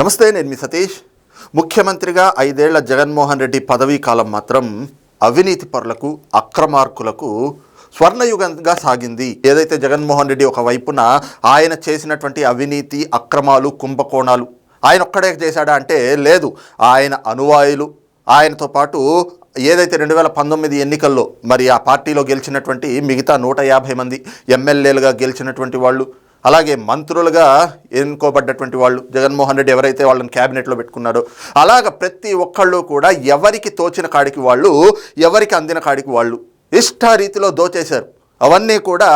నమస్తే నేను మీ సతీష్. ముఖ్యమంత్రిగా ఐదేళ్ళ జగన్మోహన్ రెడ్డి పదవీ కాలం మాత్రం అవినీతి పరులకు అక్రమార్కులకు స్వర్ణయుగంగా సాగింది. ఏదైతే జగన్మోహన్ రెడ్డి ఒక వైపున ఆయన చేసినటువంటి అవినీతి అక్రమాలు కుంభకోణాలు ఆయన ఒక్కడే చేశాడా అంటే లేదు. ఆయన అనువాయులు ఆయనతో పాటు ఏదైతే రెండు వేల పంతొమ్మిది ఎన్నికల్లో మరి ఆ పార్టీలో గెలిచినటువంటి మిగతా నూట యాభై మంది ఎమ్మెల్యేలుగా గెలిచినటువంటి వాళ్ళు అలాగే మంత్రులుగా ఎన్నుకోబడ్డటువంటి వాళ్ళు జగన్మోహన్ రెడ్డి ఎవరైతే వాళ్ళని క్యాబినెట్లో పెట్టుకున్నారో అలాగ ప్రతి ఒక్కళ్ళు కూడా ఎవరికి తోచిన కాడికి వాళ్ళు ఎవరికి అందిన కాడికి వాళ్ళు ఇష్టారీతిలో దోచేశారు. అవన్నీ కూడా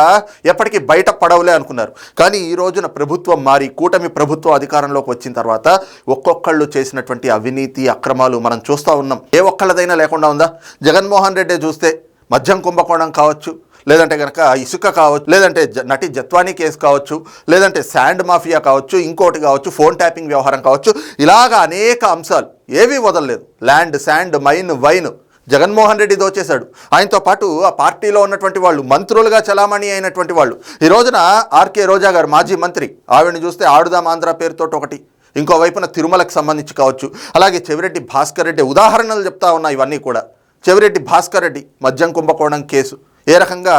ఎప్పటికీ బయట పడవలే అనుకున్నారు. కానీ ఈ రోజున ప్రభుత్వం మారి కూటమి ప్రభుత్వం అధికారంలోకి వచ్చిన తర్వాత ఒక్కొక్కళ్ళు చేసినటువంటి అవినీతి అక్రమాలు మనం చూస్తూ ఉన్నాం. ఏ ఒక్కళ్ళదైనా లేకుండా ఉందా? జగన్మోహన్ రెడ్డి చూస్తే మద్యం కుంభకోణం కావచ్చు లేదంటే కనుక ఇసుక కావచ్చు లేదంటే జ- నటి జత్వానీ కేసు కావచ్చు లేదంటే శాండ్ మాఫియా కావచ్చు ఇంకోటి కావచ్చు ఫోన్ ట్యాపింగ్ వ్యవహారం కావచ్చు ఇలాగ అనేక అంశాలు ఏవీ వదలలేదు. Land sand mine wine. Jaganmohan Reddy దోచేశాడు. ఆయనతో పాటు ఆ పార్టీలో ఉన్నటువంటి వాళ్ళు మంత్రులుగా చలామణి అయినటువంటి వాళ్ళు. ఈ రోజున ఆర్కే రోజా గారు మాజీ మంత్రి. ఆవిడని చూస్తే ఆడుదాం ఆంధ్ర పేరుతో ఒకటి. ఇంకో వైపున తిరుమలకు సంబంధించి కావచ్చు. అలాగే చెవిరెడ్డి భాస్కర్ రెడ్డి ఉదాహరణలు చెప్తా ఉన్నాయి ఇవన్నీ కూడా. చెవిరెడ్డి భాస్కర్ రెడ్డి మద్యం కుంభకోణం కేసు. ఏ రకంగా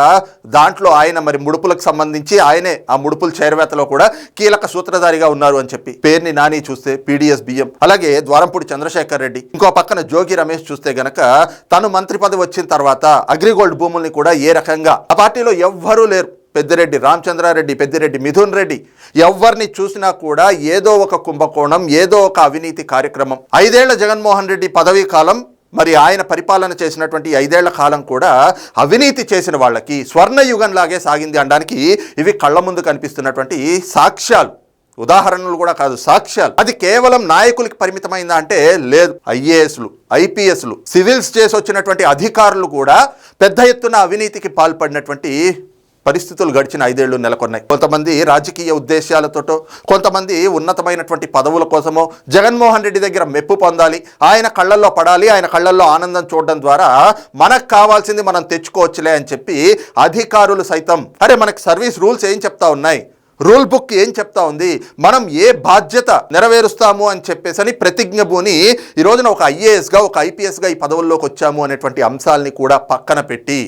దాంట్లో ఆయన మరి ముడుపులకు సంబంధించి ఆయనే ఆ ముడుపుల చేరవేతలో కూడా కీలక సూత్రధారిగా ఉన్నారు అని చెప్పి పేరుని నాని చూస్తే పీడిఎస్ బియ్యం. అలాగే ద్వారంపూడి చంద్రశేఖర్ రెడ్డి. ఇంకో పక్కన జోగి రమేష్ చూస్తే గనక తను మంత్రి పదవి వచ్చిన తర్వాత అగ్రిగోల్డ్ భూముల్ని కూడా ఏ రకంగా ఆ పార్టీలో ఎవ్వరూ లేరు. పెద్దిరెడ్డి రామచంద్రారెడ్డి పెద్దిరెడ్డి మిథున్ రెడ్డి ఎవరిని చూసినా కూడా ఏదో ఒక కుంభకోణం ఏదో ఒక అవినీతి కార్యక్రమం. ఐదేళ్ళ జగన్మోహన్ రెడ్డి పదవీ కాలం మరి ఆయన పరిపాలన చేసినటువంటి ఐదేళ్ళ కాలం కూడా అవినీతి చేసిన వాళ్ళకి స్వర్ణయుగంలాగే సాగింది అనడానికి ఇవి కళ్ళ ముందు కనిపిస్తున్నటువంటి సాక్ష్యాలు. ఉదాహరణలు కూడా కాదు సాక్ష్యాలు. అది కేవలం నాయకులకి పరిమితమైందా అంటే లేదు. ఐఏఎస్లు ఐపీఎస్లు సివిల్స్ చేసి వచ్చినటువంటి అధికారులు కూడా పెద్ద ఎత్తున అవినీతికి పాల్పడినటువంటి పరిస్థితులు గడిచిన ఐదేళ్ళు నెలకొన్నాయి. కొంతమంది రాజకీయ ఉద్దేశాలతోటో కొంతమంది ఉన్నతమైనటువంటి పదవుల కోసమో జగన్మోహన్ రెడ్డి దగ్గర మెప్పు పొందాలి ఆయన కళ్ళల్లో పడాలి ఆయన కళ్ళల్లో ఆనందం చూడడం ద్వారా మనకు కావాల్సింది మనం తెచ్చుకోవచ్చులే అని చెప్పి అధికారులు సైతం అరే మనకి సర్వీస్ రూల్స్ ఏం చెప్తా ఉన్నాయి? రూల్ బుక్ ఏం చెప్తా ఉంది? మనం ఏ బాధ్యత నెరవేరుస్తాము అని చెప్పేసి అని ప్రతిజ్ఞ భూని ఈ రోజున ఒక ఐఏఎస్గా ఒక ఐపీఎస్గా ఈ పదవుల్లోకి వచ్చాము అనేటువంటి అంశాలని కూడా పక్కన పెట్టి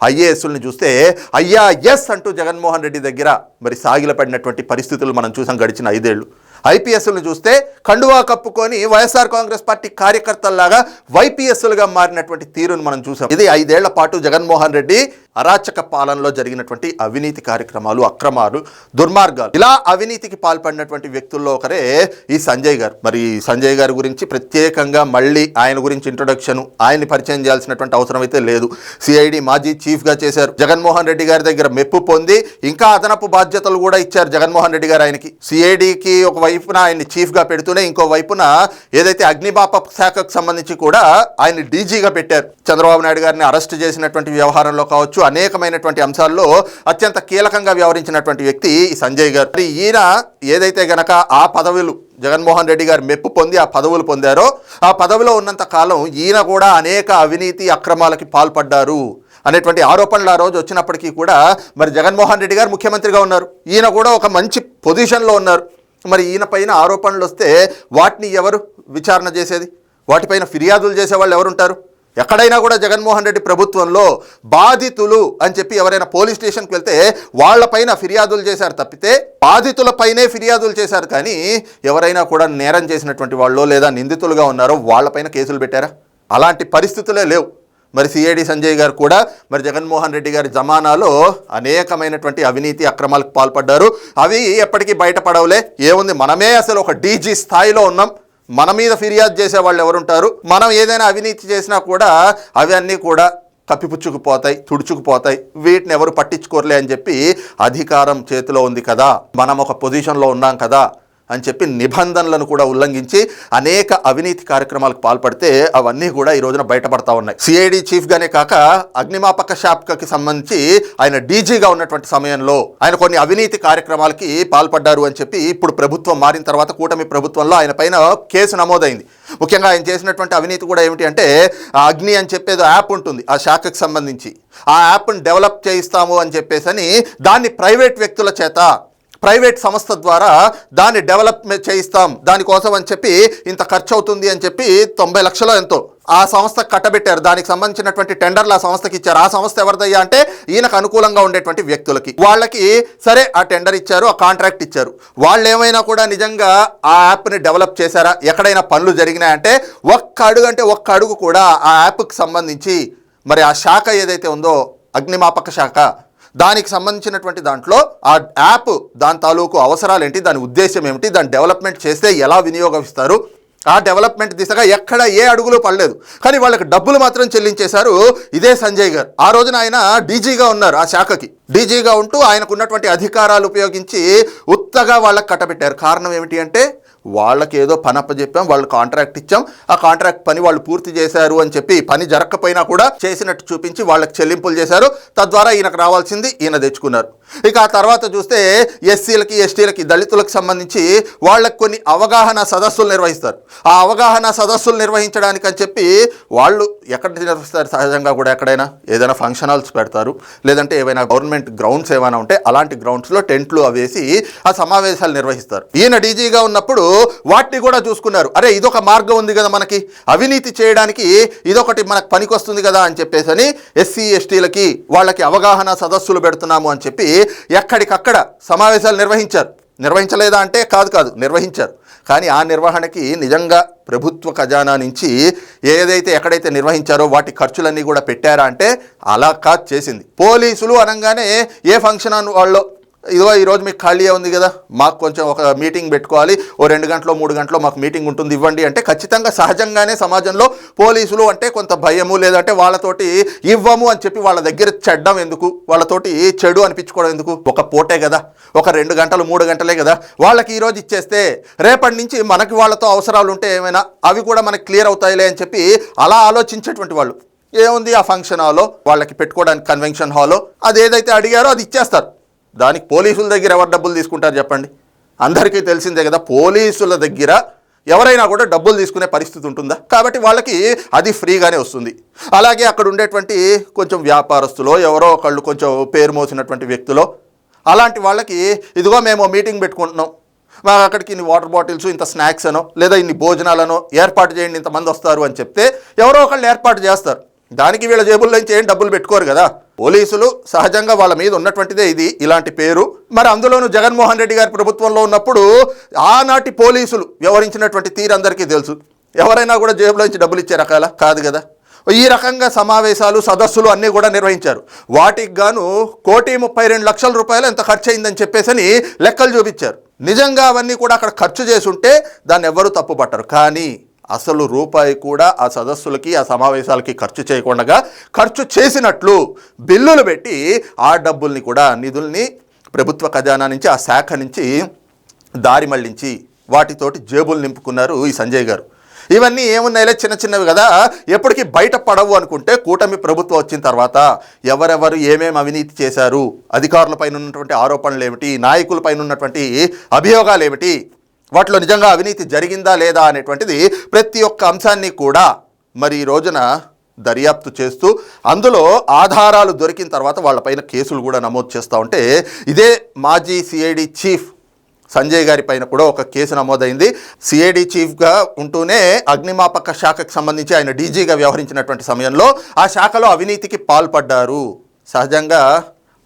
ఐఏఎస్ని చూస్తే అయ్యా ఎస్ అంటూ జగన్మోహన్ రెడ్డి దగ్గర మరి సాగిలపడినటువంటి పరిస్థితులు మనం చూసాం గడిచిన ఐదేళ్ళు ఐపీఎస్లను చూస్తే కండువా కప్పుకొని వైఎస్ఆర్ కాంగ్రెస్ పార్టీ కార్యకర్తల్లాగా వైపీఎస్లుగా మారినటువంటి తీరును మనం చూసాం. ఇది ఐదేళ్ళ పాటు జగన్మోహన్ రెడ్డి అరాచక పాలనలో జరిగినటువంటి అవినీతి కార్యక్రమాలు అక్రమాలు దుర్మార్గాలు. ఇలా అవినీతికి పాల్పడినటువంటి వ్యక్తుల్లో ఒకరే ఈ సంజయ్ గారు. మరి ఈ సంజయ్ గారి గురించి ప్రత్యేకంగా మళ్ళీ ఆయన గురించి ఇంట్రొడక్షన్ ఆయన్ని పరిచయం చేయాల్సినటువంటి అవసరం అయితే లేదు. సిఐడి మాజీ చీఫ్గా చేశారు. జగన్మోహన్ రెడ్డి గారి దగ్గర మెప్పు పొంది ఇంకా అదనపు బాధ్యతలు కూడా ఇచ్చారు జగన్మోహన్ రెడ్డి గారు ఆయనకి. సిఐడికి ఒక వైపున ఆయన్ని చీఫ్గా పెడుతూనే ఇంకో వైపున ఏదైతే అగ్నిబాప శాఖకు సంబంధించి కూడా ఆయన డీజీగా పెట్టారు. చంద్రబాబు నాయుడు గారిని అరెస్ట్ చేసినటువంటి వ్యవహారంలో కావచ్చు అనేకమైనటువంటి అంశాల్లో అత్యంత కీలకంగా వ్యవహరించినటువంటి వ్యక్తి సంజయ్ గారు. మరి ఈయన ఏదైతే గనక ఆ పదవులు జగన్మోహన్ రెడ్డి గారు మెప్పు పొంది ఆ పదవులు పొందారో ఆ పదవిలో ఉన్నంత కాలం ఈయన కూడా అనేక అవినీతి అక్రమాలకి పాల్పడ్డారు అనేటువంటి ఆరోపణలు ఆ రోజు వచ్చినప్పటికీ కూడా మరి జగన్మోహన్ రెడ్డి గారు ముఖ్యమంత్రిగా ఉన్నారు. ఈయన కూడా ఒక మంచి పొజిషన్లో ఉన్నారు. మరి ఈయన పైన ఆరోపణలు వస్తే వాటిని ఎవరు విచారణ చేసేది? వాటిపైన ఫిర్యాదులు చేసేవాళ్ళు ఎవరుంటారు? ఎక్కడైనా కూడా జగన్మోహన్ రెడ్డి ప్రభుత్వంలో బాధితులు అని చెప్పి ఎవరైనా పోలీస్ స్టేషన్కి వెళ్తే వాళ్ళపైన ఫిర్యాదులు చేశారు తప్పితే బాధితులపైనే ఫిర్యాదులు చేశారు. కానీ ఎవరైనా కూడా నేరం చేసినటువంటి వాళ్ళు లేదా నిందితులుగా ఉన్నారో వాళ్ళపైన కేసులు పెట్టారా? అలాంటి పరిస్థితులే లేవు. మరి సిఐడి సంజయ్ గారు కూడా మరి జగన్మోహన్ రెడ్డి గారి జమానాలో అనేకమైనటువంటి అవినీతి అక్రమాలకు పాల్పడ్డారు. అవి ఎప్పటికీ బయటపడవులే. ఏముంది? మనమే అసలు ఒక డీజీ స్థాయిలో ఉన్నాం. మన మీద ఫిర్యాదు చేసే వాళ్ళు ఎవరుంటారు? మనం ఏదైనా అవినీతి చేసినా కూడా అవన్నీ కూడా కప్పిపుచ్చుకుపోతాయి తుడుచుకుపోతాయి. వీటిని ఎవరు పట్టించుకోరలే అని చెప్పి అధికారం చేతిలో ఉంది కదా. మనం ఒక పొజిషన్లో ఉన్నాం కదా. అని చెప్పి నిబంధనలను కూడా ఉల్లంఘించి అనేక అవినీతి కార్యక్రమాలకు పాల్పడితే అవన్నీ కూడా ఈ రోజున బయటపడతా ఉన్నాయి. సిఐడి చీఫ్గానే కాక అగ్నిమాపక శాఖకి సంబంధించి ఆయన డీజీగా ఉన్నటువంటి సమయంలో ఆయన కొన్ని అవినీతి కార్యక్రమాలకి పాల్పడ్డారు అని చెప్పి ఇప్పుడు ప్రభుత్వం మారిన తర్వాత కూటమి ప్రభుత్వంలో ఆయన పైన కేసు నమోదైంది. ముఖ్యంగా ఆయన చేసినటువంటి అవినీతి కూడా ఏమిటి అంటే అగ్ని అని చెప్పేది యాప్ ఉంటుంది ఆ శాఖకు సంబంధించి. ఆ యాప్ని డెవలప్ చేయిస్తాము అని చెప్పేసి అని దాన్ని ప్రైవేట్ వ్యక్తుల చేత ప్రైవేట్ సంస్థ ద్వారా దాన్ని డెవలప్ చేయిస్తాం దానికోసం అని చెప్పి ఇంత ఖర్చు అవుతుంది అని చెప్పి తొంభై లక్షలు ఎంతో. ఆ సంస్థ కట్టబెట్టారు. దానికి సంబంధించినటువంటి టెండర్లు ఆ సంస్థకి ఇచ్చారు. ఆ సంస్థ ఎవరిదయ్యా అంటే ఈయనకు అనుకూలంగా ఉండేటువంటి వ్యక్తులకి. వాళ్ళకి సరే ఆ టెండర్ ఇచ్చారు ఆ కాంట్రాక్ట్ ఇచ్చారు. వాళ్ళు ఏమైనా కూడా నిజంగా ఆ యాప్ని డెవలప్ చేశారా? ఎక్కడైనా పనులు జరిగినాయంటే ఒక్క అడుగు అంటే ఒక్క అడుగు కూడా ఆ యాప్కి సంబంధించి మరి ఆ శాఖ ఏదైతే ఉందో అగ్నిమాపక శాఖ దానికి సంబంధించినటువంటి దాంట్లో ఆ యాప్ దాని తాలూకు అవసరాలు ఏంటి దాని ఉద్దేశం ఏమిటి దాని డెవలప్మెంట్ చేస్తే ఎలా వినియోగిస్తారు ఆ డెవలప్మెంట్ దిశగా ఎక్కడ ఏ అడుగులు పడలేదు. కానీ వాళ్ళకి డబ్బులు మాత్రం చెల్లించేశారు ఇదే సంజయ్ గారు. ఆ రోజున ఆయన డీజీగా ఉన్నారు ఆ శాఖకి. డీజీగా ఉంటూ ఆయనకు ఉన్నటువంటి అధికారాలు ఉపయోగించి ఉత్తగా వాళ్ళకి కట్టబెట్టారు. కారణం ఏమిటి అంటే వాళ్ళకి ఏదో పని అప్పచెప్పాం వాళ్ళు కాంట్రాక్ట్ ఇచ్చాం. ఆ కాంట్రాక్ట్ పని వాళ్ళు పూర్తి చేశారు అని చెప్పి పని జరగకపోయినా కూడా చేసినట్టు చూపించి వాళ్ళకి చెల్లింపులు చేశారు. తద్వారా ఈయనకు రావాల్సింది ఈయన తెచ్చుకున్నారు. ఇక ఆ తర్వాత చూస్తే ఎస్సీలకి ఎస్టీలకి దళితులకు సంబంధించి వాళ్ళకి కొన్ని అవగాహన సదస్సులు నిర్వహిస్తారు. ఆ అవగాహన సదస్సులు నిర్వహించడానికి అని చెప్పి వాళ్ళు ఎక్కడ నిర్వహిస్తారు? సహజంగా కూడా ఎక్కడైనా ఏదైనా ఫంక్షన్ హాల్స్ పెడతారు. లేదంటే ఏవైనా గవర్నమెంట్ గ్రౌండ్స్ ఏమైనా ఉంటే అలాంటి గ్రౌండ్స్లో టెంట్లు అవేసి ఆ సమావేశాలు నిర్వహిస్తారు. ఈయన డీజీగా ఉన్నప్పుడు వాటిని కూడా చూసుకున్నారు. అరే ఇదొక మార్గం ఉంది కదా మనకి. అవినీతి చేయడానికి ఇదొకటి మనకు పనికొస్తుంది కదా అని చెప్పేసి అని ఎస్సీ ఎస్టీలకి వాళ్ళకి అవగాహన సదస్సులు పెడుతున్నాము అని చెప్పి ఎక్కడికక్కడ సమావేశాలు నిర్వహించారు. నిర్వహించలేదా అంటే కాదు కాదు నిర్వహించారు. కానీ ఆ నిర్వహణకి నిజంగా ప్రభుత్వ ఖజానా నుంచి ఏదైతే ఎక్కడైతే నిర్వహించారో వాటి ఖర్చులన్నీ కూడా పెట్టారా అంటే అలా కాదు చేసింది. పోలీసులు అనగానే ఏ ఫంక్షన్ వాళ్ళు ఇదిగో ఈరోజు మీకు ఖాళీ ఉంది కదా మాకు కొంచెం ఒక మీటింగ్ పెట్టుకోవాలి. ఓ రెండు గంటలో మూడు గంటలో మాకు మీటింగ్ ఉంటుంది ఇవ్వండి అంటే ఖచ్చితంగా సహజంగానే సమాజంలో పోలీసులు అంటే కొంత భయము లేదంటే వాళ్ళతోటి ఇవ్వము అని చెప్పి వాళ్ళ దగ్గర చెడ్డం ఎందుకు? వాళ్ళతోటి చెడు అనిపించుకోవడం ఎందుకు? ఒక పూటే కదా ఒక రెండు గంటలు మూడు గంటలే కదా. వాళ్ళకి ఈరోజు ఇచ్చేస్తే రేపటి నుంచి మనకి వాళ్ళతో అవసరాలు ఉంటే ఏమైనా అవి కూడా మనకి క్లియర్ అవుతాయిలే అని చెప్పి అలా ఆలోచించేటువంటి వాళ్ళు. ఏముంది ఆ ఫంక్షన్ హాలో వాళ్ళకి పెట్టుకోవడానికి కన్వెన్షన్ హాలో అది ఏదైతే అడిగారో అది ఇచ్చేస్తారు. దానికి పోలీసుల దగ్గర ఎవరు డబ్బులు తీసుకుంటారు చెప్పండి? అందరికీ తెలిసిందే కదా పోలీసుల దగ్గర ఎవరైనా కూడా డబ్బులు తీసుకునే పరిస్థితి ఉంటుందా? కాబట్టి వాళ్ళకి అది ఫ్రీగానే వస్తుంది. అలాగే అక్కడ ఉండేటువంటి కొంచెం వ్యాపారస్తులో ఎవరో ఒకళ్ళు కొంచెం పేరు మోసినటువంటి వ్యక్తులో అలాంటి వాళ్ళకి ఇదిగో మేము మీటింగ్ పెట్టుకుంటున్నాం. మాకు అక్కడికి ఇన్ని వాటర్ బాటిల్స్ ఇంత స్నాక్స్ అనో లేదా ఇన్ని భోజనాలనో ఏర్పాటు చేయండి ఇంతమంది వస్తారు అని చెప్తే ఎవరో ఒకళ్ళు ఏర్పాటు చేస్తారు. దానికి వీళ్ళ జేబుల్లో నుంచి ఏం డబ్బులు పెట్టుకోరు కదా. పోలీసులు సహజంగా వాళ్ళ మీద ఉన్నటువంటిదే ఇది ఇలాంటి పేరు. మరి అందులోనూ జగన్మోహన్ రెడ్డి గారి ప్రభుత్వంలో ఉన్నప్పుడు ఆనాటి పోలీసులు వ్యవహరించినటువంటి తీరు అందరికీ తెలుసు. ఎవరైనా కూడా జేబులో నుంచి డబ్బులు ఇచ్చే రకాల కాదు కదా. ఈ రకంగా సమావేశాలు సదస్సులు అన్నీ కూడా నిర్వహించారు. వాటికి గాను కోటి ముప్పై రెండు లక్షల రూపాయలు ఎంత ఖర్చు అయిందని చెప్పేసి లెక్కలు చూపించారు. నిజంగా అవన్నీ కూడా అక్కడ ఖర్చు చేసుంటే దాన్ని ఎవ్వరూ తప్పుపట్టరు. కానీ అసలు రూపాయి కూడా ఆ సదస్సులకి ఆ సమావేశాలకి ఖర్చు చేయకుండా ఖర్చు చేసినట్లు బిల్లులు పెట్టి ఆ డబ్బుల్ని కూడా నిధుల్ని ప్రభుత్వ ఖజానా నుంచి ఆ శాఖ నుంచి దారి మళ్ళించి వాటితోటి జేబులు నింపుకున్నారు ఈ సంజయ్ గారు. ఇవన్నీ ఏమున్నాయిలే చిన్న చిన్నవి కదా. ఎప్పటికీ బయట పడవు అనుకుంటే కూటమి ప్రభుత్వం వచ్చిన తర్వాత ఎవరెవరు ఏమేమి అవినీతి చేశారు అధికారులపైన ఉన్నటువంటి ఆరోపణలు ఏమిటి నాయకులపైన ఉన్నటువంటి అభియోగాలు ఏమిటి వాటిలో నిజంగా అవినీతి జరిగిందా లేదా అనేటువంటిది ప్రతి ఒక్క అంశాన్ని కూడా మరి ఈ రోజున దర్యాప్తు చేస్తూ అందులో ఆధారాలు దొరికిన తర్వాత వాళ్ళపైన కేసులు కూడా నమోదు చేస్తూ ఉంటే ఇదే మాజీ సిఐడి చీఫ్ సంజయ్ గారి పైన కూడా ఒక కేసు నమోదైంది. సిఐడి చీఫ్గా ఉంటూనే అగ్నిమాపక శాఖకు సంబంధించి ఆయన డీజీగా వ్యవహరించినటువంటి సమయంలో ఆ శాఖలో అవినీతికి పాల్పడ్డారు. సహజంగా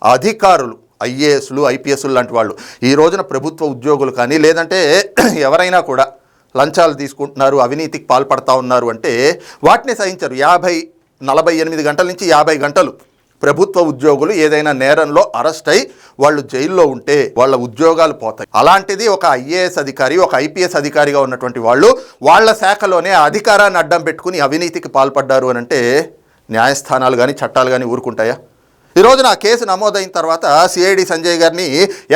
అధికారులు ఐఏఎస్లు ఐపీఎస్లు లాంటి వాళ్ళు. ఈ రోజున ప్రభుత్వ ఉద్యోగులు కానీ లేదంటే ఎవరైనా కూడా లంచాలు తీసుకుంటున్నారు అవినీతికి పాల్పడతా ఉన్నారు అంటే వాటిని సహించరు. యాభై నలభై ఎనిమిది గంటల నుంచి యాభై గంటలు ప్రభుత్వ ఉద్యోగులు ఏదైనా నేరంలో అరెస్ట్ అయి వాళ్ళు జైల్లో ఉంటే వాళ్ళ ఉద్యోగాలు పోతాయి. అలాంటిది ఒక ఐఏఎస్ అధికారి ఒక ఐపీఎస్ అధికారిగా ఉన్నటువంటి వాళ్ళు వాళ్ళ శాఖలోనే అధికారాన్ని అడ్డం పెట్టుకుని అవినీతికి పాల్పడ్డారు అని అంటే న్యాయస్థానాలు కానీ చట్టాలు కానీ ఊరుకుంటాయా? ఈ రోజున కేసు నమోదైన తర్వాత సిఐడి సంజయ్ గారిని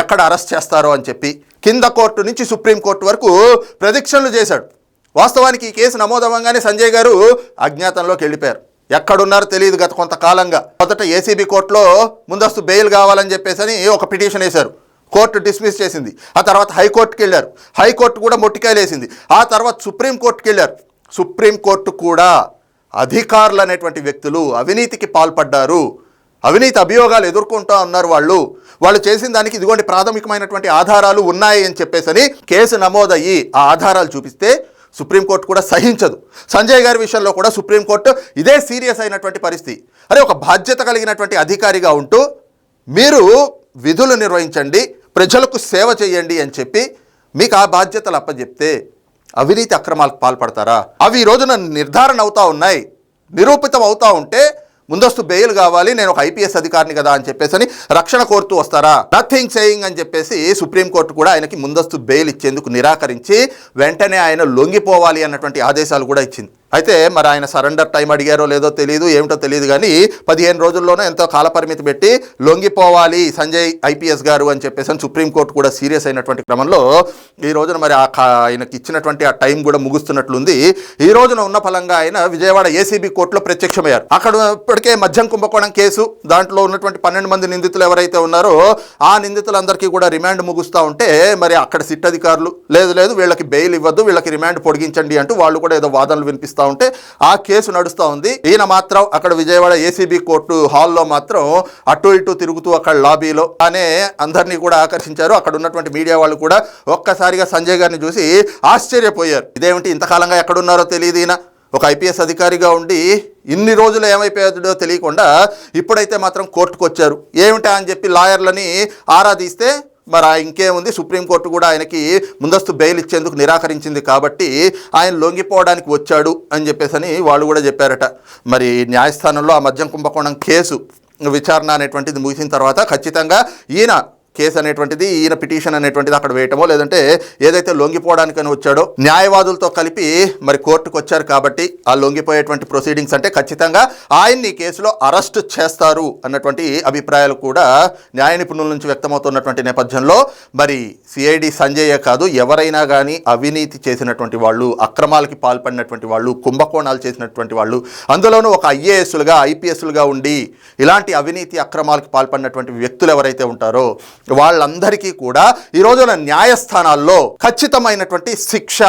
ఎక్కడ అరెస్ట్ చేస్తారో అని చెప్పి కింద కోర్టు నుంచి సుప్రీంకోర్టు వరకు ప్రదక్షిణలు చేశాడు. వాస్తవానికి ఈ కేసు నమోదవ్వగానే సంజయ్ గారు అజ్ఞాతంలోకి వెళ్ళిపోయారు. ఎక్కడున్నారో తెలియదు గత కొంతకాలంగా. మొదట ఏసీబీ కోర్టులో ముందస్తు బెయిల్ కావాలని చెప్పేసి ఒక పిటిషన్ వేశారు. కోర్టు డిస్మిస్ చేసింది. ఆ తర్వాత హైకోర్టుకి వెళ్ళారు. హైకోర్టు కూడా మొట్టికాయలు వేసింది ఆ తర్వాత సుప్రీంకోర్టుకి వెళ్ళారు. సుప్రీంకోర్టు కూడా అధికారులు అనేటువంటి వ్యక్తులు అవినీతికి పాల్పడ్డారు. అవినీతి అభియోగాలు ఎదుర్కొంటూ ఉన్నారు వాళ్ళు. వాళ్ళు చేసిన దానికి ఇదిగోండి ప్రాథమికమైనటువంటి ఆధారాలు ఉన్నాయి అని చెప్పేసని కేసు నమోదయ్యి ఆ ఆధారాలు చూపిస్తే సుప్రీంకోర్టు కూడా సహించదు. సంజయ్ గారి విషయంలో కూడా సుప్రీంకోర్టు ఇదే సీరియస్ అయినటువంటి పరిస్థితి. అరే ఒక బాధ్యత కలిగినటువంటి అధికారిగా ఉంటూ మీరు విధులు నిర్వహించండి ప్రజలకు సేవ చేయండి అని చెప్పి మీకు ఆ బాధ్యతలు అప్పచెప్తే అవినీతి అక్రమాలకు పాల్పడతారా? అవి ఈ రోజున నిర్ధారణ అవుతా ఉన్నాయి. నిరూపితం అవుతూ ఉంటే ముందస్తు బెయిల్ కావాలి నేను ఒక ఐపీఎస్ అధికారిని కదా అని చెప్పేసి అని రక్షణ కోరుతూ వస్తారా? నథింగ్ సేయింగ్ అని చెప్పేసి సుప్రీంకోర్టు కూడా ఆయనకి ముందస్తు బెయిల్ ఇచ్చేందుకు నిరాకరించి వెంటనే ఆయన లొంగిపోవాలి అన్నటువంటి ఆదేశాలు కూడా ఇచ్చింది. అయితే మరి ఆయన సరెండర్ టైం అడిగారో లేదో తెలియదు ఏమిటో తెలియదు కానీ పదిహేను రోజుల్లోనే ఎంతో కాలపరిమితి పెట్టి లొంగిపోవాలి సంజయ్ ఐపీఎస్ గారు అని చెప్పేసి అని సుప్రీంకోర్టు కూడా సీరియస్ అయినటువంటి క్రమంలో ఈ రోజున మరి ఆ ఆయనకి ఇచ్చినటువంటి ఆ టైం కూడా ముగుస్తున్నట్లుంది. ఈ రోజున ఉన్న ఫలంగా ఆయన విజయవాడ ఏసీబీ కోర్టులో ప్రత్యక్షమయ్యారు. అక్కడ ఇప్పటికే మద్యం కుంభకోణం కేసు దాంట్లో ఉన్నటువంటి పన్నెండు మంది నిందితులు ఎవరైతే ఉన్నారో ఆ నిందితులందరికీ కూడా రిమాండ్ ముగుస్తూ ఉంటే మరి అక్కడ సిట్ అధికారులు లేదు లేదు వీళ్ళకి బెయిల్ ఇవ్వద్దు వీళ్ళకి రిమాండ్ పొడిగించండి అంటూ వాళ్ళు కూడా ఏదో వాదనలు వినిపిస్తారు వినిపిస్తూ ఉంటే ఆ కేసు నడుస్తూ ఉంది. ఈయన మాత్రం అక్కడ విజయవాడ ఏసీబీ కోర్టు హాల్లో మాత్రం అటు ఇటు తిరుగుతూ అక్కడ లాబీలో అనే అందరినీ కూడా ఆకర్షించారు. అక్కడ ఉన్నటువంటి మీడియా వాళ్ళు కూడా ఒక్కసారిగా సంజయ్ గారిని చూసి ఆశ్చర్యపోయారు. ఇదేమిటి ఇంతకాలంగా ఎక్కడున్నారో తెలియదు ఈయన. ఒక ఐపీఎస్ అధికారిగా ఉండి ఇన్ని రోజులు ఏమైపోయాడో తెలియకుండా ఇప్పుడైతే మాత్రం కోర్టుకు వచ్చారు ఏమిటా అని చెప్పి లాయర్లని ఆరాధిస్తే మరి ఆ ఇంకేముంది? సుప్రీంకోర్టు కూడా ఆయనకి ముందస్తు బెయిల్ ఇచ్చేందుకు నిరాకరించింది కాబట్టి ఆయన లొంగిపోవడానికి వచ్చాడు అని చెప్పేసని వాళ్ళు కూడా చెప్పారట. మరి న్యాయస్థానంలో ఆ మద్యం కుంభకోణం కేసు విచారణ అనేటువంటిది ముగిసిన తర్వాత ఖచ్చితంగా ఈయన కేసు అనేటువంటిది ఈయన పిటిషన్ అనేటువంటిది అక్కడ వేయటమో లేదంటే ఏదైతే లొంగిపోవడానికని వచ్చాడో న్యాయవాదులతో కలిపి మరి కోర్టుకు వచ్చారు కాబట్టి ఆ లొంగిపోయేటువంటి ప్రొసీడింగ్స్ అంటే ఖచ్చితంగా ఆయన్ని కేసులో అరెస్ట్ చేస్తారు అన్నటువంటి అభిప్రాయాలు కూడా న్యాయ నిపుణుల నుంచి వ్యక్తమవుతున్నటువంటి నేపథ్యంలో మరి సిఐడి సంజయ్ కాదు ఎవరైనా కానీ అవినీతి చేసినటువంటి వాళ్ళు అక్రమాలకి పాల్పడినటువంటి వాళ్ళు కుంభకోణాలు చేసినటువంటి వాళ్ళు అందులోనూ ఒక ఐఏఎస్లుగా ఐపీఎస్లుగా ఉండి ఇలాంటి అవినీతి అక్రమాలకు పాల్పడినటువంటి వ్యక్తులు ఎవరైతే ఉంటారో వాళ్ళందరికీ కూడా ఈ రోజున న్యాయస్థానాల్లో ఖచ్చితమైనటువంటి శిక్ష.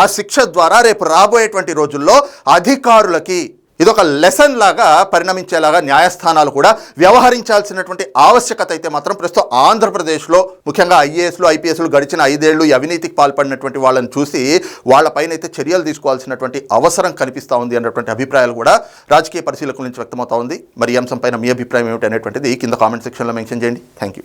ఆ శిక్ష ద్వారా రేపు రాబోయేటువంటి రోజుల్లో అధికారులకి ఇదొక లెసన్ లాగా పరిణమించేలాగా న్యాయస్థానాలు కూడా వ్యవహరించాల్సినటువంటి ఆవశ్యకత అయితే మాత్రం ప్రస్తుతం ఆంధ్రప్రదేశ్లో ముఖ్యంగా ఐఏఎస్లు ఐపీఎస్లు గడిచిన ఐదేళ్ళు అవినీతికి పాల్పడినటువంటి వాళ్ళని చూసి వాళ్ళపైన అయితే చర్యలు తీసుకోవాల్సినటువంటి అవసరం కనిపిస్తూ ఉంది అన్నటువంటి అభిప్రాయాలు కూడా రాజకీయ పరిశీలకుల నుంచి వ్యక్తమవుతా ఉంది. మరి ఈ అంశంపైన మీ అభిప్రాయం ఏమిటి అనేటువంటిది కింద కామెంట్ సెక్షన్లో మెన్షన్ చేయండి. Thank you